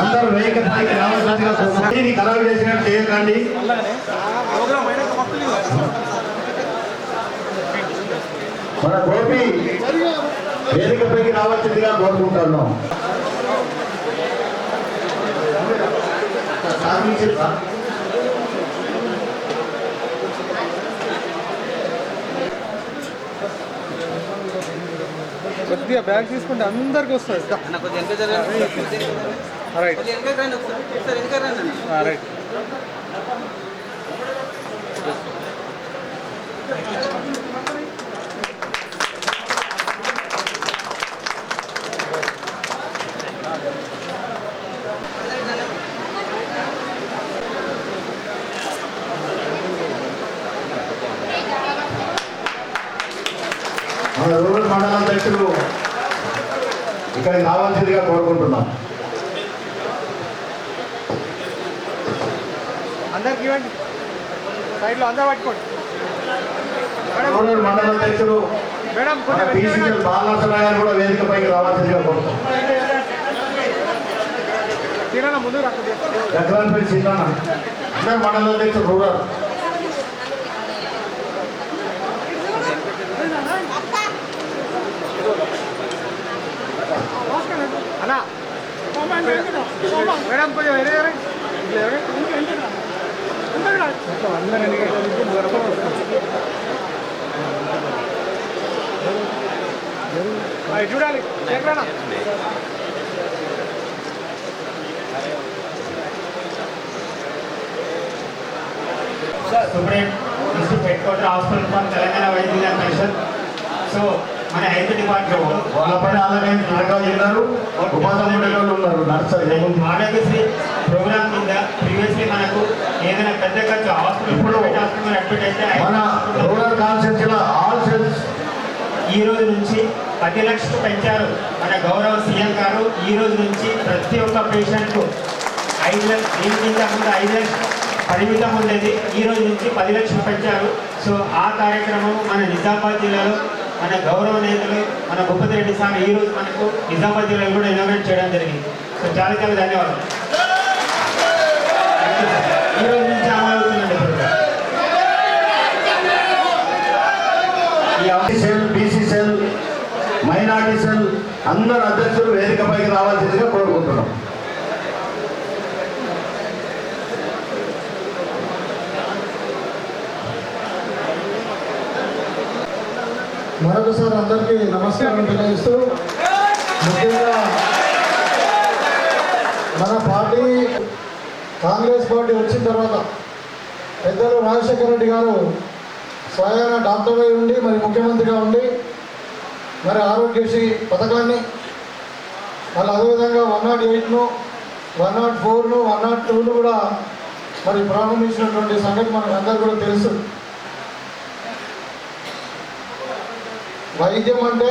అందరూ వేగపైకి రావాల్సిందిగా కోరుతున్నాను. దీన్ని ఖరాబు చేసినట్టు చేయకండి మన గోపి వేదికపైకి రావాల్సిందిగా కోరుకుంటున్నాం. సాధించారు కొద్దిగా బ్యాగ్ తీసుకుంటే అందరికి వస్తుంది. రైట్ కొద్దిగా వెనక రండి ఒకసారి. ఒకసారి వెనక రండి అన్న. రైట్ మన రూరల్ మండల అధ్యక్షులు ఇక్కడికి రావాల్సిందిగా కోరుకుంటున్నాం అందరికి ఇవ్వండి. సైడ్లో అందరూ పట్టుకోండి. మండల అధ్యక్షులు గారు కూడా వేదికపైకి రావాల్సిందిగా కోరుతున్నాం తీరాన ముందు రా కొద్దిగా. చక్రాన్పల్లి సీతాన అందరు మండల అధ్యక్షులు రూరల్ అన్నా మేడం కొంచెం వేరే ఎవరే? ఇట్లా ఎవరే? మొత్తం అందరూ ఎన్ని గంటల నుంచి దూరం మేడం కొంచెం ఇటు చూడాలి. ఎక్కడన్నా supreme district head quarter hospital for Telangana వైద్య పరిషత్ సో మన హెల్త్ డిపార్ట్మెంట్ వాళ్ళపైన అలాగే త్వరగా ఉన్నారు ఉపాధ్యాయులు ఉన్నారు నర్సరీ ఏముంది ఆరోగ్యశ్రీ ప్రోగ్రామ్ కింద ప్రీవియస్లీ మనకు ఏదైనా పెద్ద ఖర్చు హాస్పిటల్ ఇప్పుడు హాస్పిటల్ అడ్మిట్ అయితే మన రూరల్ కాన్స్టిట్యూన్సీలో ఆల్ సెల్స్ ఈ రోజు నుంచి పది లక్షలు పెంచారు మన గౌరవ సీఎం గారు. ఈ రోజు నుంచి ప్రతి ఒక్క పేషెంట్కు ఐదు లక్షలు ముందు ఐదు లక్షలు పరిమితం ఉండేది. ఈ రోజు నుంచి పది లక్షలు పెంచారు. సో ఆ కార్యక్రమం మన నిజామాబాద్ జిల్లాలో మన గౌరవ నేతలు మన భూపతి రెడ్డి సార్ ఈ రోజు మనకు నిజామాబాద్ జిల్లాలో కూడా ఇనాగ్రేట్ చేయడం జరిగింది. సో చాలా చాలా ధన్యవాదాలు. ఈ రోజు నుంచి అమలు ఈ MP BC cell minority cell అందరు అధ్యక్షులు వేదికపైకి రావాల్సిందిగా కోరుకుంటున్నాం. మరొకసారి అందరికీ నమస్కారం తెలియజేస్తూ ముఖ్యంగా మన పార్టీ కాంగ్రెస్ పార్టీ వచ్చిన తర్వాత పెద్దలు రాజశేఖర రెడ్డి గారు స్వయాన డాక్టర్ అయి ఉండి మరి ముఖ్యమంత్రిగా ఉండి మరి ఆరోగ్యశ్రీ పథకాన్ని మళ్ళీ అదేవిధంగా వన్ నాట్ ఎయిట్ను వన్ నాట్ ఫోర్ను వన్ నాట్ టూను కూడా మరి ప్రారంభించినటువంటి సంగతి మనకు అందరికీ కూడా తెలుసు. వైద్యం అంటే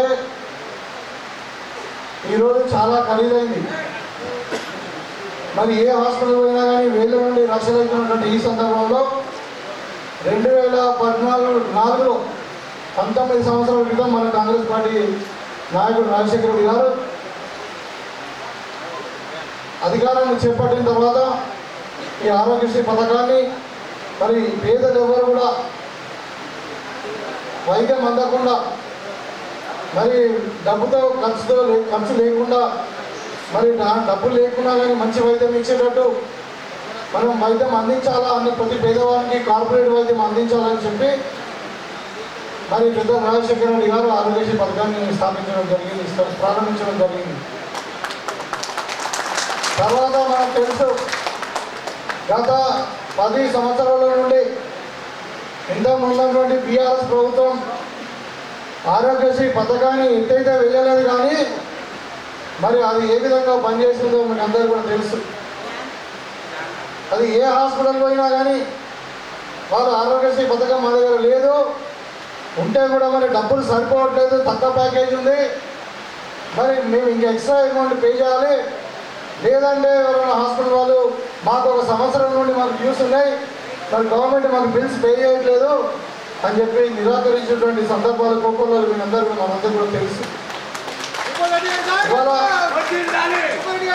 ఈరోజు చాలా ఖరీదైంది. మరి ఏ హాస్పిటల్ పోయినా కానీ వేల నుండి లక్షలు ఈ సందర్భంలో రెండు వేల పద్నాలుగు నాలుగులో పంతొమ్మిది సంవత్సరాల క్రితం మన కాంగ్రెస్ పార్టీ నాయకుడు రాజశేఖర రెడ్డి గారు అధికారాన్ని చేపట్టిన తర్వాత ఈ ఆరోగ్యశ్రీ పథకాన్ని మరి పేదలు ఎవరు కూడా వైద్యం అందకుండా మరి డబ్బుతో ఖర్చుతో లే- ఖర్చు లేకుండా మరి డా- డబ్బు లేకుండా కానీ మంచి వైద్యం ఇచ్చేటట్టు మనం వైద్యం అందించాలా అని ప్రతి పేదవానికి కార్పొరేట్ వైద్యం అందించాలని చెప్పి మరి పెద్ద రాజశేఖర రెడ్డి గారు ఆరోగ్యశ్రీ పథకాన్ని స్థాపించడం జరిగింది ప్రారంభించడం జరిగింది. తర్వాత మనకు తెలుసు గత పది సంవత్సరాల నుండి ఇంతకు ముందు బీఆర్ఎస్ ప్రభుత్వం ఆరోగ్యశ్రీ పథకాన్ని ఎంతైతే వెళ్ళలేదు కానీ మరి అది ఏ విధంగా పనిచేస్తుందో మీకు అందరూ కూడా తెలుసు. అది ఏ హాస్పిటల్ పోయినా కానీ వారు ఆరోగ్యశ్రీ పథకం మా దగ్గర లేదు. ఉంటే కూడా మరి డబ్బులు సరిపోవట్లేదు తక్కువ ప్యాకేజ్ ఉంది. మరి మేము ఇంకా ఎక్స్ట్రా అమౌంట్ పే చేయాలి. లేదంటే ఎవరైనా హాస్పిటల్ వాళ్ళు మాకు ఒక సంవత్సరం నుండి మాకు డ్యూస్ ఉన్నాయి. మరి గవర్నమెంట్ మాకు బిల్స్ పే చేయట్లేదు. అని చెప్పి నిరాకరించినటువంటి సందర్భాలు కోపంలో మీ అందరికీ మనందరూ కూడా తెలుసు.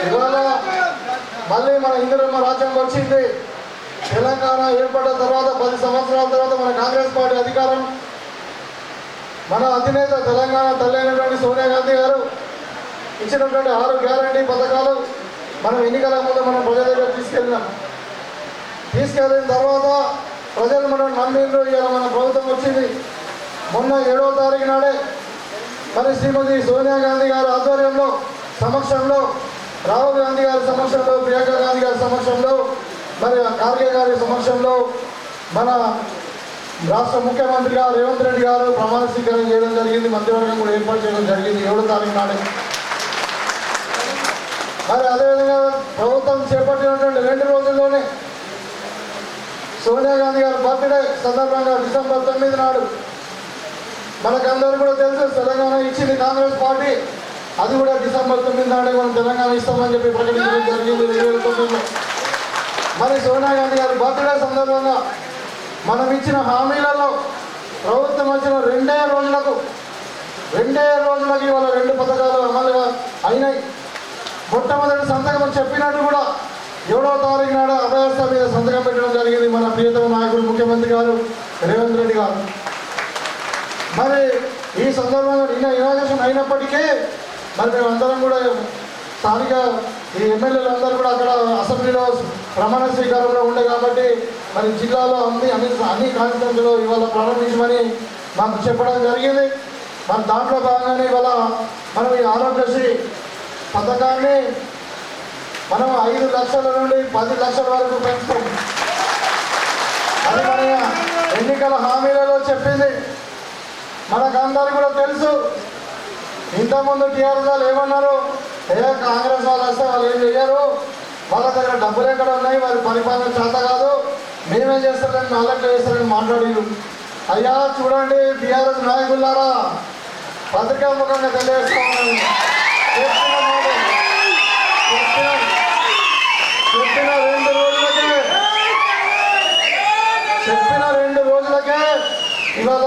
ఇవాళ మళ్ళీ మన ఇందిరమ్మ రాజ్యం వచ్చింది. తెలంగాణ ఏర్పడ్డ తర్వాత పది సంవత్సరాల తర్వాత మన కాంగ్రెస్ పార్టీ అధికారం. మన అధినేత తెలంగాణ తల్లి అయినటువంటి సోనియా గాంధీ గారు ఇచ్చినటువంటి ఆరు గ్యారంటీ పథకాలు మనం ఎన్నికల ముందు మనం ప్రజల దగ్గర తీసుకెళ్ళినాం. తీసుకెళ్ళిన తర్వాత ప్రజలు మనం నమ్మిండ్రు ఇవాళ మన ప్రభుత్వం వచ్చింది. మొన్న ఏడవ తారీఖు నాడే మరి శ్రీమతి సోనియా గాంధీ గారి ఆధ్వర్యంలో సమక్షంలో రాహుల్ గాంధీ గారి సమక్షంలో ప్రియాంక గాంధీ గారి సమక్షంలో మరి ఖార్గే గారి సమక్షంలో మన రాష్ట్ర ముఖ్యమంత్రిగా రేవంత్ రెడ్డి గారు ప్రమాణ స్వీకారం చేయడం జరిగింది మంత్రివర్గం కూడా ఏర్పాటు చేయడం జరిగింది ఏడో తారీఖు నాడే. మరి అదేవిధంగా ప్రభుత్వం చేపట్టినటువంటి రెండు రోజుల్లోనే సోనియా గాంధీ గారి బర్త్డే సందర్భంగా డిసెంబర్ తొమ్మిది నాడు మనకందరూ కూడా తెలుసు తెలంగాణ ఇచ్చింది కాంగ్రెస్ పార్టీ. అది కూడా డిసెంబర్ తొమ్మిది నాడే మనం తెలంగాణ ఇస్తామని చెప్పి ప్రకటించడం జరిగింది రెండు వేల తొమ్మిదిలో. మరి సోనియా గాంధీ గారి బర్త్డే సందర్భంగా మనం ఇచ్చిన హామీలలో ప్రభుత్వం వచ్చిన రెండే రోజులకు రెండే రోజులకు ఇవాళ రెండు పథకాలు అమలుగా అయినాయి. మొట్టమొదటి సంతకం చెప్పినట్టు కూడా ఏడవ తారీఖు నాడు అభయస్థ మీద సంతకం పెట్టడం జరిగింది మన ప్రియతమ నాయకుడు ముఖ్యమంత్రి గారు రేవంత్ రెడ్డి గారు. మరి ఈ సందర్భంగా నిన్న ఇనాగ్రేషన్ అయినప్పటికీ మరి మేమందరం కూడా స్థానిక ఈ ఎమ్మెల్యేలు అందరూ కూడా అక్కడ అసెంబ్లీలో ప్రమాణ స్వీకారంలో ఉండే కాబట్టి మరి జిల్లాలో అన్ని అన్ని అన్ని కాన్స్టిట్యూన్సీలో ఇవాళ ప్రారంభించమని మాకు చెప్పడం జరిగింది. మరి దాంట్లో భాగంగానే ఇవాళ మనం ఈ ఆరోగ్యశ్రీ పథకాన్ని మనం ఐదు లక్షల నుండి పది లక్షల వరకు పెంచుతాం అది మన ఎన్నికల హామీలలో చెప్పింది. మనకందరూ కూడా తెలుసు. ఇంతకుముందు టీఆర్ఎస్ వాళ్ళు ఏమన్నారు? ఏ కాంగ్రెస్ వాళ్ళు వస్తే వాళ్ళు ఏం చెయ్యరు? వాళ్ళ దగ్గర డబ్బులు ఎక్కడ ఉన్నాయి? వారి పరిపాలన చేత కాదు. మేమేం చేస్తారని నాలుగు చేస్తారని మాట్లాడారు. అయ్యా చూడండి టీఆర్ఎస్ నాయకులారా. పత్రికా ముఖంగా తెలియజేస్తా ఉన్నాను చెప్పిన మాట చెప్పిన చెప్పిన రెండు రోజులకే చెప్పిన రెండు రోజులకే ఇవాళ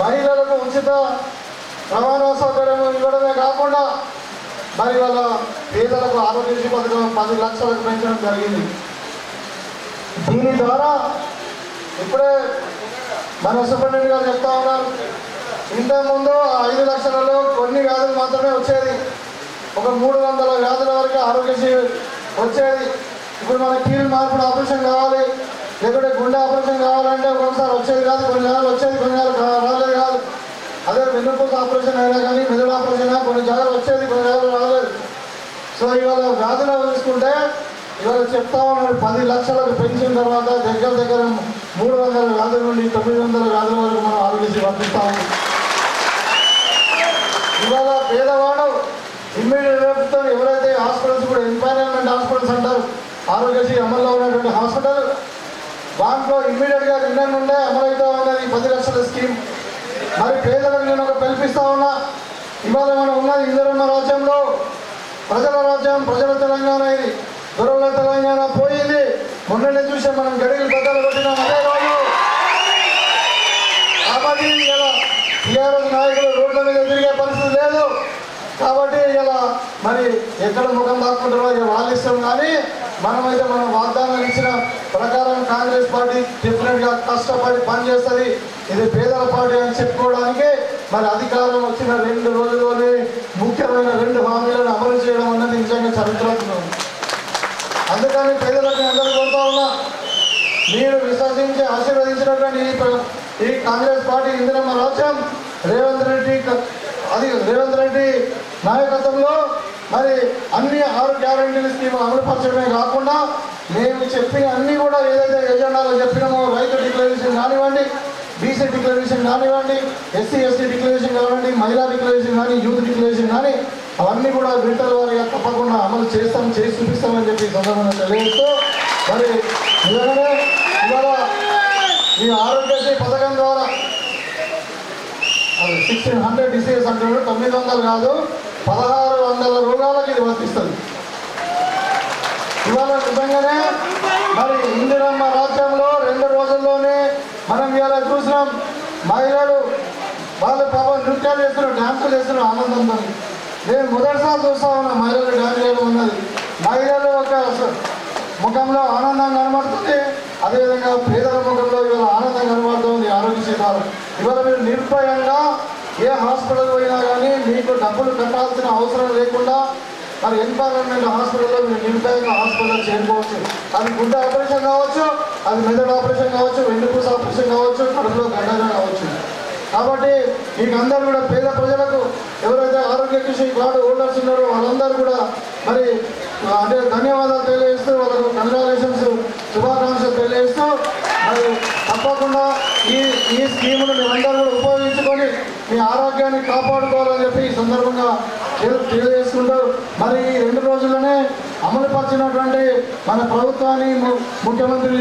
మహిళలకు ఉచిత రవాణా సౌకర్యం ఇవ్వడమే కాకుండా మరి వాళ్ళ పేదలకు ఆరోగ్యశ్రీ పథకం పది లక్షలకు పెంచడం జరిగింది. దీని ద్వారా ఇప్పుడే మన సూపరింటెండెంట్ గారు చెప్తా ఉన్నారు. ఇంతకుముందు ఆ ఐదు లక్షలలో కొన్ని వ్యాధులు మాత్రమే వచ్చేది. ఒక మూడు వందల వ్యాధుల వరకు ఆరోగ్యశ్రీ వచ్చేది. ఇప్పుడు మన కీలు మార్పుడు ఆపరేషన్ కావాలి. లేకుంటే గుండె ఆపరేషన్ కావాలంటే ఒకసారి వచ్చేది కాదు కొన్ని నెలలు వచ్చేది కొన్ని నెలలు రాలేదు కాదు. అదే వెన్నుపూస ఆపరేషన్ అయినా కానీ మెదడు ఆపరేషన్ కొన్ని జాగ్రత్త వచ్చేది కొన్ని నెలలు రాలేదు. సో ఇవాళ వ్యాధులు చూసుకుంటే ఇవాళ చెప్తా ఉన్నాడు పది లక్షలకు పెంచిన తర్వాత దగ్గర దగ్గర మూడు వందల వ్యాధుల నుండి తొమ్మిది వందల వ్యాధుల వరకు మనం ఆరోగ్యశ్రీ పంపిస్తాము ఇవాళ పేదవాడు ఇమ్మీడియట్ ఎవరైతే హాస్పిటల్స్ కూడా ఎంపైనల్మెంట్ హాస్పిటల్స్ అంటారు ఆరోగ్యశ్రీ అమల్లో ఉన్నటువంటి హాస్పిటల్ దాంట్లో ఇమ్మీడియట్గా నిన్న నుండే అమలవుతా ఉన్నది పది లక్షల స్కీమ్ మరి పేదలకు నేను ఒక పిలిపిస్తా ఉన్నా. ఇవాళ మనం ఉన్నది? ఇందిరమ్మ రాజ్యంలో? ప్రజల రాజ్యం ప్రజల తెలంగాణ ఇది. దొరల తెలంగాణ పోయింది. మొన్ననే చూసే మనం గడియలు బద్దలు కొట్టినాం అదే రోజు. కాబట్టి ఇలా టీఆర్ఎస్ నాయకులు రోడ్ల మీద తిరిగే పరిస్థితి లేదు. కాబట్టి ఇలా మరి ఎక్కడ ముఖం దాక్కుంటారో ఇక వాళ్ళ ఇష్టం కానీ మనమైతే మనం వాగ్దానం ఇచ్చిన ప్రకారం కాంగ్రెస్ పార్టీ డిఫరెంట్గా కష్టపడి పనిచేస్తుంది. ఇది పేదల పార్టీ అని చెప్పుకోవడానికి మరి అధికారం వచ్చిన రెండు రోజుల్లోనే ముఖ్యమైన రెండు హామీలను అమలు చేయడం అన్నది నిజంగా చరిత్రాత్మకం. అందుకని పేదలకు అందరూ కోరుతా ఉన్నా మీరు విశ్వసించి ఆశీర్వదించినటువంటి ఈ ఈ కాంగ్రెస్ పార్టీ ఇందిరమ్మ రాజ్యం రేవంత్ రెడ్డి అది రేవంత్ రెడ్డి నాయకత్వంలో మరి అన్ని ఆరు గ్యారంటీలు స్కీమ్ అమలుపరచడమే కాకుండా మేము చెప్పిన అన్ని కూడా ఏదైతే ఎజెండాలో చెప్పినామో రైతు డిక్లరేషన్ కానివ్వండి బీసీ డిక్లరేషన్ కానివ్వండి ఎస్సీ ఎస్టీ డిక్లరేషన్ కానివ్వండి మహిళా డిక్లరేషన్ కానీ యూత్ డిక్లరేషన్ కానీ అవన్నీ కూడా విడతల వారిగా తప్పకుండా అమలు చేస్తాం చేసి చూపిస్తామని చెప్పి సందర్భంగా తెలియజేస్తూ మరి నిజంగానే ఇవాళ ఈ ఆరోగ్యశ్రీ పథకం ద్వారా అది సిక్స్టీన్ హండ్రెడ్ డిసీజెస్ అంటున్నాడు తొమ్మిది వందలు కాదు పదహారు వందల రోగాలకు ఇది వర్తిస్తుంది ఇవాళ నిజంగానే మరి ఇందిరమ్మ రాజ్యంలో రెండు రోజుల్లోనే మనం ఇవాళ చూసినాం మహిళలు వాళ్ళు పాపం నృత్యాలు చేస్తున్నారు డాన్సులు చేస్తున్నారు ఆనందంతో నేను మొదటిసారి చూస్తా ఉన్నా మహిళలు డ్యాన్స్ చేయడం ఉన్నది మహిళలు ఒక ముఖంలో ఆనందం కనబడుతుంది అదేవిధంగా పేదల ముఖంలో ఇవాళ ఆనందం కనబడుతుంది ఆరోగ్య ద్వారా. ఇవాళ మీరు నిర్భయంగా ఏ హాస్పిటల్ పోయినా కానీ మీకు డబ్బులు కట్టాల్సిన అవసరం లేకుండా మరి ఎన్పార్లమెంట్ హాస్పిటల్లో మీరు నిర్భయంగా హాస్పిటల్ చేరుకోవచ్చు. అది గుండె ఆపరేషన్ కావచ్చు అది మెదడు ఆపరేషన్ కావచ్చు వెన్నుపూస ఆపరేషన్ కావచ్చు కడుపులో గడ్డగా కావచ్చు. కాబట్టి మీకు అందరూ కూడా పేద ప్రజలకు ఎవరైతే ఆరోగ్య కృషి కార్డు హోల్డర్స్ ఉన్నారో వాళ్ళందరూ కూడా మరి అంటే ధన్యవాదాలు తెలియజేస్తూ వాళ్ళకు కంగ్రాచులేషన్స్ శుభాకాంక్షలు తెలియజేస్తూ మరి తప్పకుండా ఈ ఈ స్కీమును మీరందరూ కూడా ఉపయోగించుకొని మీ ఆరోగ్యాన్ని కాపాడుకోవాలని చెప్పి ఈ సందర్భంగా తెలియజేసుకుంటారు మరి ఈ రెండు రోజుల్లోనే అమలుపరిచినటువంటి మన ప్రభుత్వాన్ని ము- ముఖ్యమంత్రి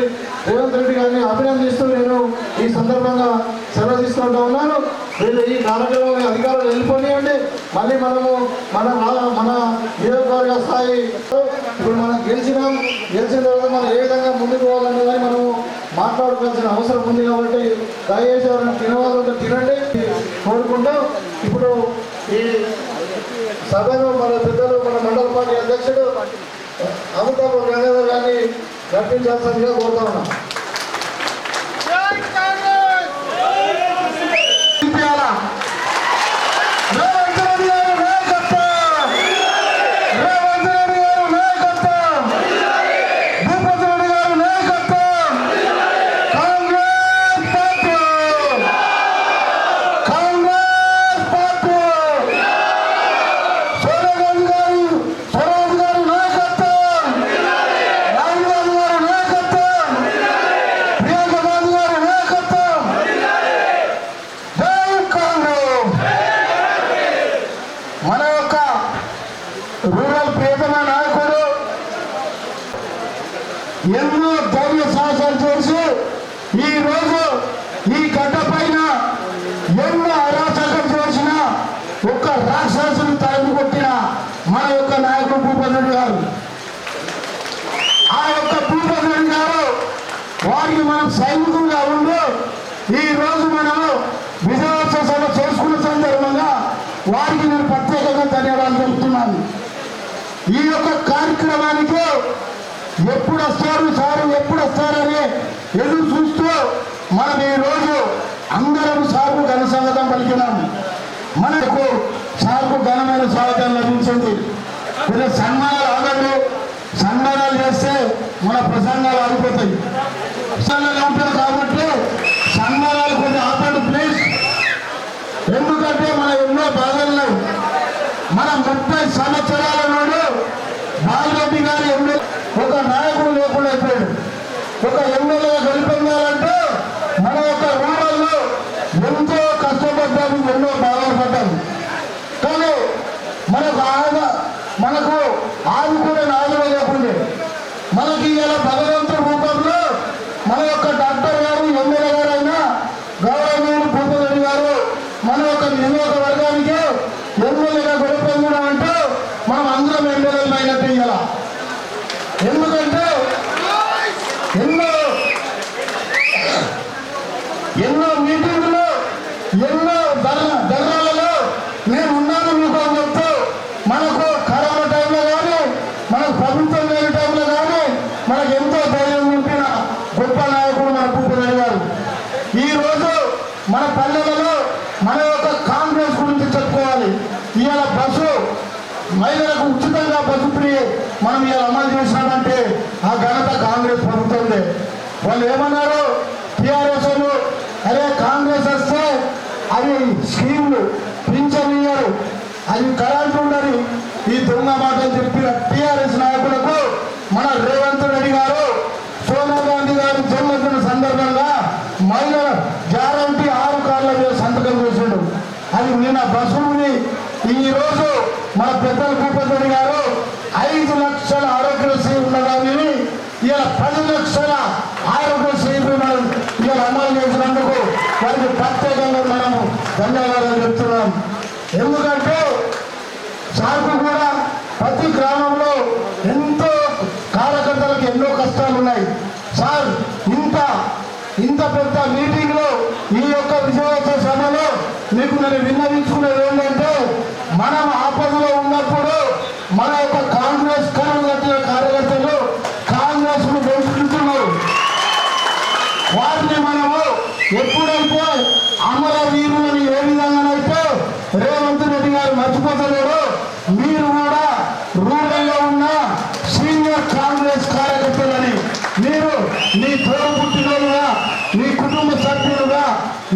రేవంత్ రెడ్డి గారిని అభినందిస్తూ నేను ఈ సందర్భంగా సెలవు తీసుకుంటా ఉన్నాను. వీళ్ళు ఈ కార్యక్రమం అధికారులు వెళ్ళిపోనివ్వండి మళ్ళీ మనము మన మన నియోజకవర్గ స్థాయి ఇప్పుడు మనం గెలిచినాం. గెలిచిన తర్వాత మనం ఏ విధంగా ముందుకు పోవాలనేది మనము మాట్లాడుకోవాల్సిన అవసరం ఉంది కాబట్టి దయచేసి ఎవరైనా తినవాలంటే తినండి. కోరుకుంటూ ఇప్పుడు ఈ సభను మన పెద్దలు మన మండల పార్టీ అధ్యక్షుడు అమితాబ్ గంగాధర్ గారిని నడిపించాల్సిందిగా కోరుతా ఉన్నాం నింపేయాలా? రేవంత్ రెడ్డి గారి నాయకత్వం! రేవంత్ రెడ్డి గారి నాయకత్వం! భూపతి రెడ్డి గారి నాయకత్వం! Congress party! Congress party! Sonia Gandhi garu Swaraj garu నాయకత్వం! రాహుల్ గాంధీ గారి నాయకత్వం! ప్రియాంక గాంధీ గారి నాయకత్వం! జై కాంగ్రెస్ మన యొక్క రూరల్ ప్రియతమ నాయకుడు ఎన్నో ధైర్య సాహసాలు చేసి ఈ రోజు ఈ గడ్డ పైన ఎన్నో అరాచకం చేసిన ఒక్క రాక్షసుని తరిమి కొట్టిన మన యొక్క నాయకుడు భూపతి రెడ్డి గారు ఆ యొక్క భూపతి రెడ్డి గారు వారికి మనం సైనికులుగా ఉండు ఈ రోజు మనము విజయోత్సవ సభ చేసుకున్న సందర్భంగా వారికి నేను ప్రత్యేకంగా ధన్యవాదాలు చెబుతున్నాను ఈ యొక్క కార్యక్రమానికి ఎప్పుడు వస్తారు సారు ఎప్పుడు వస్తారని ఎదురు చూస్తూ మనం ఈరోజు రోజు అందరం సార్కు ఘన స్వాగతం పలికినాము మనకు సార్కు ఘనమైన స్వాగతం లభించింది. ఇలా సన్మానాలు ఆగదు సన్మానాలు చేస్తే మన ప్రసంగాలు ఆగిపోతాయి. ప్రసంగాలు ఉంటారు కాబట్టి సన్మానాలు కొంచెం ఆపండి ప్లీజ్. ఎందుకంటే మన ఎన్నో బాధలు మన ముప్పై సంవత్సరాల నుండి బాలరెడ్డి గారు ఎమ్మెల్యే ఒక నాయకుడు లేకుండా అయిపోయాడు. ఒక ఎమ్మెల్యే గెలిపొందాలంటే మన యొక్క రూరల్లో ఎంతో కష్టపడ్డాము ఎన్నో బాధలు పడ్డాము. కానీ మనకు ఆద మనకు ఆదుకునే నాదులు లేకుండే మనకి ఇలా భగవంతుడి రూపంలో మన యొక్క డాక్టర్ గారు ఎమ్మెల్యే గారు అయినా గౌరవనీయులు భూపతి గారు మన యొక్క నియోజకవర్గానికి ఎమ్మెల్యేగా గెలుపొందడం అంటే మనం అందరం ఎమ్మెల్యేలు అయినట్టు ఇవాళ ఎందుకంటే ఎన్నో ఎన్నో మీటింగ్లు ఎన్నో ధర ధర్నాలలో నేను ఉన్నాను మీకు అని చెప్తూ మనకు కరోనా టైంలో కానీ మనకు ప్రభుత్వం లేని టైంలో కానీ మనకు ఎంతో ధైర్యం నింపిన గొప్ప నాయకుడు మన భూపతి గారు ఈ రోజు మన పల్లెలలో మన యొక్క కాంగ్రెస్ గురించి చెప్పుకోవాలి ఇవాళ బస్సు మహిళలకు ఉచితంగా బస్సు ఫ్రీ మనం ఇలా అమలు చేసినామంటే ఆ ఘనత కాంగ్రెస్ పొందుతుంది వాళ్ళు ఏమన్నారు? టీఆర్ఎస్ అరే కాంగ్రెస్ వస్తే అవి స్కీమ్లు పింఛన్ ఇయ్యరు అవి కరెంట్ ఈ దొంగ మాటలు చెప్పిన టీఆర్ఎస్ నాయకులకు మన రేవంత్ రెడ్డి గారు సోనియా గాంధీ గారు జన్మదిన సందర్భంగా మహిళల గ్యారంటీ ఆరు కార్ల మీద సంతకం చేసిండు. అది నిన్న బస్సుని ఈ రోజు మన పెద్దల భూపతి గారు ఐదు లక్షల ఆరోగ్యశ్రీ ఉన్నదాన్ని ఇలా పది లక్షల ఆరోగ్యశ్రీ మనం ఇలా అమలు చేసినందుకు వారికి ప్రత్యేకంగా మనము ధన్యవాదాలు చెప్తున్నాం. ఎందుకంటే సాగు కూడా ప్రతి గ్రామంలో ఎంతో కార్యకర్తలకు ఎన్నో కష్టాలు ఉన్నాయి. సార్ ఇంత ఇంత పెద్ద మీటింగ్లో ఈ యొక్క విజయోత్సవ సభలో మీకు నేను విన్నవించుకునేది ఏంటంటే మనం ఆపదలో ఉన్నప్పుడు మన యొక్క కాంగ్రెస్ కార్యకర్తల కార్యకర్తలు కాంగ్రెస్ను పెంచుకుంటున్నారు వారిని మనము ఎప్పుడైతే అమర వీరులను ఏ విధంగానైతే రేవంత్ రెడ్డి గారు మర్చిపోతలేరు. మీరు కూడా రూరల్లో ఉన్న సీనియర్ కాంగ్రెస్ కార్యకర్తలని మీరు నీ తోడు పుట్టినోలుగా నీ కుటుంబ సభ్యులుగా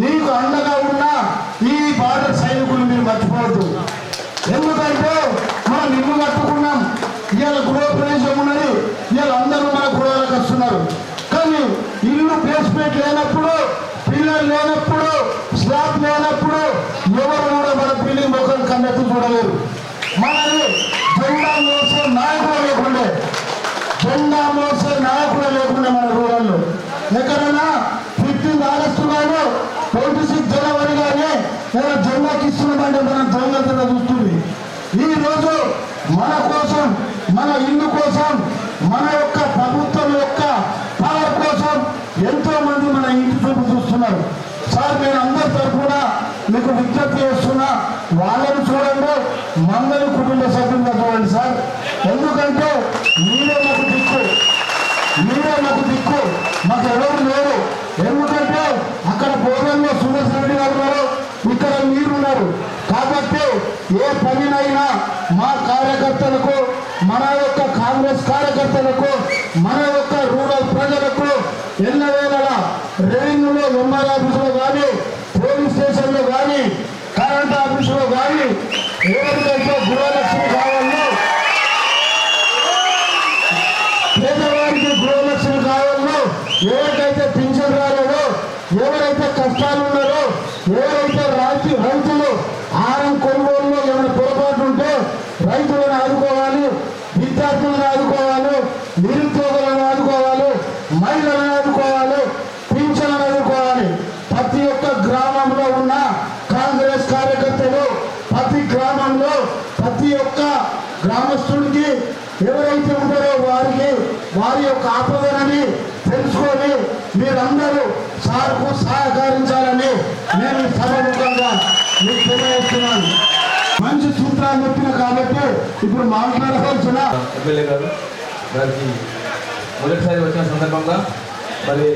నీకు అండగా ఉన్న ఈ బార్డర్ సైనికులు మీరు మర్చిపోవద్దు ఎందుకంటే మనం ఇల్లు కట్టుకున్నాం ఇవాళ గృహప్రవేశం ఉన్నది ఇవాళ అందరూ మన గృహాలకు వస్తున్నారు కానీ ఇల్లు బేస్మెంట్ లేనప్పుడు పిల్లలు లేనప్పుడు స్లాబ్ లేనప్పుడు ఎవరు కూడా మన బిల్డింగ్ ముఖం కన్నెత్తి చూడలేరు. మనది జెండా మోసే నాయకుడు లేకుండే. జెండా మోసే నాయకుడు లేకుండా మన రూరల్లో. ఎక్కడన్నా ఫిఫ్టీన్ ఆగస్టు గాను ట్వంటీ సిక్స్ జనవరి కానీ నేను జెండాకి ఇస్తున్నామంటే మనం దొంగతనం చూస్తుంది. ఈ రోజు మన కోసం మన ఇల్లు కోసం మన యొక్క ప్రభుత్వం యొక్క పవర్ కోసం ఎంతో మంది మన ఇంటి చూపు సార్ నేను అందరి తరఫున మీకు విజ్ఞప్తి చేస్తున్నా వాళ్ళని చూడండి మందరి కుటుంబ సభ్యులుగా చూడండి సార్. ఎందుకంటే మీరే మాకు దిక్కు. మీరే మాకు దిక్కు. మాకు ఎవరు లేరు. ఎందుకంటే అక్కడ భోజనంలో సురేష్ రెడ్డి గారు ఉన్నారు. ఇక్కడ మీరున్నారు. కాబట్టి ఏ పనినైనా మా కార్యకర్తలకు మన యొక్క కాంగ్రెస్ కార్యకర్తలకు మన యొక్క రూరల్ ప్రజలకు ఎల్లవేళలా రెవెన్యూ ఎంఆర్ ఆఫీసులో కానీ పోలీస్ స్టేషన్లో కానీ కరెంట్ ఆఫీసులో కానీ ఏదైతే గృహలక్ష్మి కావాలో పేదవారికి గృహలక్ష్మి కావాలో ఎవరికైతే పింఛన్ రాలేదో ఎవరైతే కష్టాలు ఉన్నారో ఎవరైతే రైతు రైతులు ఆహారం కొనుగోలులో ఏమైనా పొరపాటు ఉంటే రైతులను ఆదుకోవాలి విద్యార్థులను ఆదుకోవాలి నిరుద్యోగులను ఆదుకోవాలి మహిళలను ఆదుకోవాలి పింఛన్లను ఆదుకోవాలి ప్రతి ఒక్క గ్రామంలో ఉన్న కాంగ్రెస్ కార్యకర్తలు ప్రతి గ్రామంలో ప్రతి ఒక్క గ్రామస్తుడికి ఎవరైతే ఉంటారో వారికి వారి యొక్క ఆపదనని తెలుసుకొని మీరందరూ సార్కు సహకరించాలని నేను ఈ సభముఖంగా మీకు తెలియజేస్తున్నాను మంచి సూత్రాలు చెప్పిన కాబట్టి ఇప్పుడు మాట్లాడవలసిన ఎమ్మెల్యే గారు గారికి మొదటిసారి వచ్చిన సందర్భంగా మరి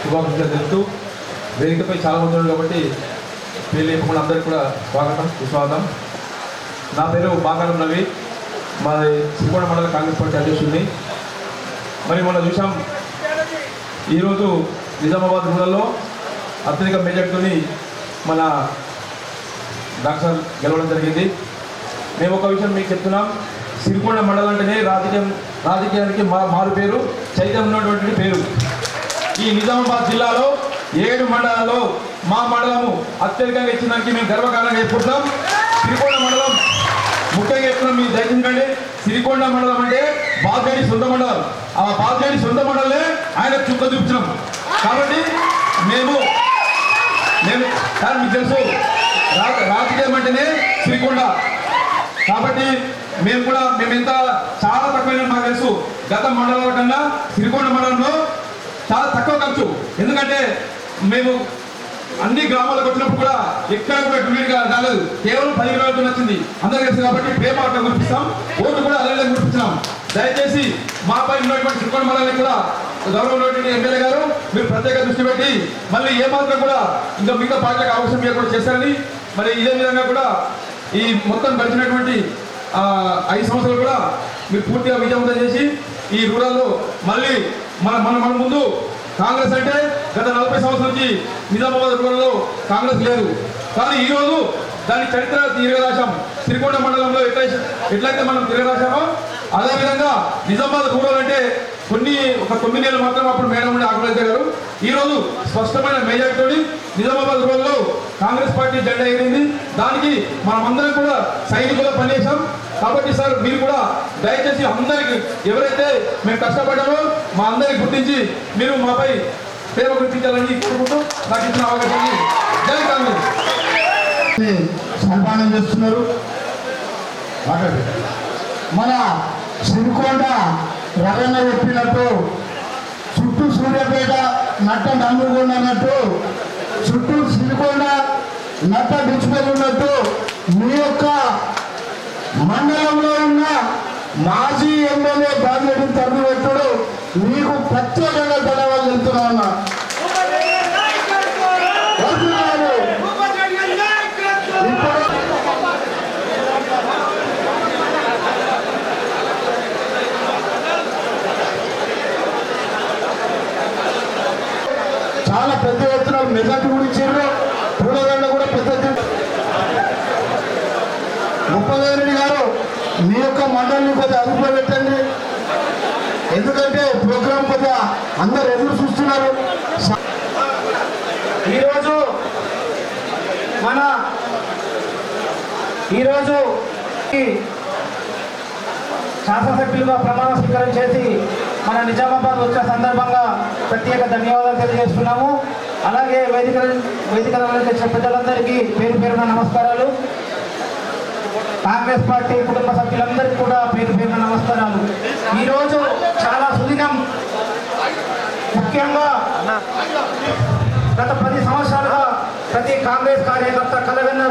శుభాకాంక్షలు తెలుపుతూ వేదికపై చాలా మంది ఉన్నారు కాబట్టి పేరు లేకుండా అందరికీ కూడా స్వాగతం సుస్వాగతం. నా పేరు బాకాలం నవి మాది శ్రీకోణ మండల కాంగ్రెస్ పార్టీ అధ్యక్షుడిని. మరి మనం చూసాం ఈరోజు నిజామాబాద్ రూరల్లో అత్యధిక మెజార్టీని మన డాక్టర్ గెలవడం జరిగింది. మేము ఒక విషయం మీకు చెప్తున్నాం. సిరికొండ మండలం అంటేనే రాజకీయం రాజకీయానికి మా మారు పేరు చైతన్యం ఉన్నటువంటి పేరు. ఈ నిజామాబాద్ జిల్లాలో ఏడు మండలాల్లో మా మండలము అత్యధికంగా ఇచ్చిన దానికి మేము గర్వకారణంగా చెప్పుకుంటున్నాం. సిరికొండ మండలం మండలం మీ మీరు సిరికొండ మండలం అంటే బాధ్యని సొంత మండలం. ఆ బాధ్యని సొంత మండలే ఆయన చుక్క చూపించినాం కాబట్టి మేము నేను సార్ మీకు తెలుసు రాజకీయం అంటేనే శ్రీకొండ కాబట్టి మేము కూడా మేము ఎంత చాలా తక్కువ మాకు తెలుసు గత మండలాల కన్నా శ్రీకొండ మండలంలో చాలా తక్కువ ఖర్చు. ఎందుకంటే మేము అన్ని గ్రామాలకు వచ్చినప్పుడు కూడా ఎక్కడ కూడా డ్యూటీగా రాలేదు. కేవలం పది వేలతో వచ్చింది అందరికీ తెలుసు కాబట్టి ప్రేమ అక్కడ గుర్తిస్తాం. ఓటు కూడా అలాగే గుర్తించాం దయచేసి మాపై ఉన్నటువంటి శ్రీకోణ మండలానికి కూడా గౌరవం ఉన్నటువంటి ఎమ్మెల్యే గారు మీరు ప్రత్యేక దృష్టి పెట్టి మళ్ళీ ఏ మాత్రం కూడా ఇంకా మిగతా పార్టీలకు అవసరం లేకుండా చేశారని మరి ఇదే విధంగా కూడా ఈ మొత్తం గడిచినటువంటి ఐదు సంవత్సరాలు కూడా మీరు పూర్తిగా విజయవంతం చేసి ఈ రూరల్లో మళ్ళీ మన మన మన ముందు కాంగ్రెస్ అంటే గత నలభై సంవత్సరాల నుంచి నిజామాబాద్ రూరల్లో కాంగ్రెస్ లేదు. కానీ ఈ రోజు దాని చరిత్ర తిరగరాశాం శ్రీకొండ మండలంలో ఎట్లయితే ఎట్లయితే మనం తిరగరాశామో అదేవిధంగా నిజామాబాద్ రూరల్ అంటే కొన్ని ఒక తొమ్మిది నెలలు మాత్రం అప్పుడు మేడం ఉండి ఆకులైతే గారు. ఈ రోజు స్పష్టమైన మెజార్టీతో నిజామాబాద్ రూరల్లో కాంగ్రెస్ పార్టీ జెండా ఎగిరింది. దానికి మనమందరం కూడా సైనికులు పనిచేసాం కాబట్టి సార్ మీరు కూడా దయచేసి అందరికి ఎవరైతే మేము కష్టపడ్డామో మా అందరికి గుర్తించి మీరు మాపై ప్రేమ గుర్తించాలని కోరుకుంటూ నాకు ఇచ్చిన అవకాశాన్ని జై కాంగ్రెస్ సన్మానం చేస్తున్నారు. మన సిరికొండ రవణ చెప్పినట్టు చుట్టూ సూర్యాపేట నట్ట నమ్ముకొండ అన్నట్టు చుట్టూ సిరికొండ నట్ట డిచిపెల్ ఉన్నట్టు మీ యొక్క మండలంలో ఉన్న మాజీ ఎమ్మెల్యే బాధ్యతను తరలి పెట్టుడు మీకు ప్రత్యేకంగా ధన్యవాదాలు చెప్తున్నా ఉన్నా చాలా పెద్ద ఎత్తున మెజార్టీ గురించి ఇచ్చారు పూలదండ కూడా పెద్ద ఎత్తున ముప్పదేరెడ్డి గారు మీ యొక్క మండలిని కొద్దిగా అదుపులో పెట్టండి. ఎందుకంటే ప్రోగ్రాం కొద్దిగా అందరు ఎదురు చూస్తున్నారు. ఈరోజు మన ఈరోజు శాసనసభ్యులుగా ప్రమాణ స్వీకారం చేసి మన నిజామాబాద్ వచ్చిన సందర్భంగా ప్రత్యేక ధన్యవాదాలు తెలియజేస్తున్నాము. అలాగే వేదిక వేదిక వచ్చే పెద్దలందరికీ పేరు పేరున నమస్కారాలు. కాంగ్రెస్ పార్టీ కుటుంబ సభ్యులందరికీ కూడా పేరు పేరున నమస్కారాలు. ఈరోజు చాలా సుదినం. ముఖ్యంగా గత పది సంవత్సరాలుగా ప్రతి కాంగ్రెస్ కార్యకర్త కలగన్న